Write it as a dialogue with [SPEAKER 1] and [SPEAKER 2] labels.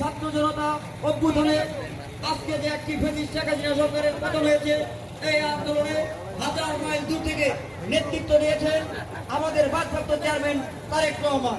[SPEAKER 1] ছাত্র জনতা অভ্যুত্থানে আজকে যে একটি ফেসিস শেখ হাসিনা সরকারের পতন হয়েছে, এই আন্দোলনে হাজার মাইল দূর থেকে নেতৃত্ব দিয়েছেন আমাদের ভারপ্রাপ্ত চেয়ারম্যান তারেক রহমান।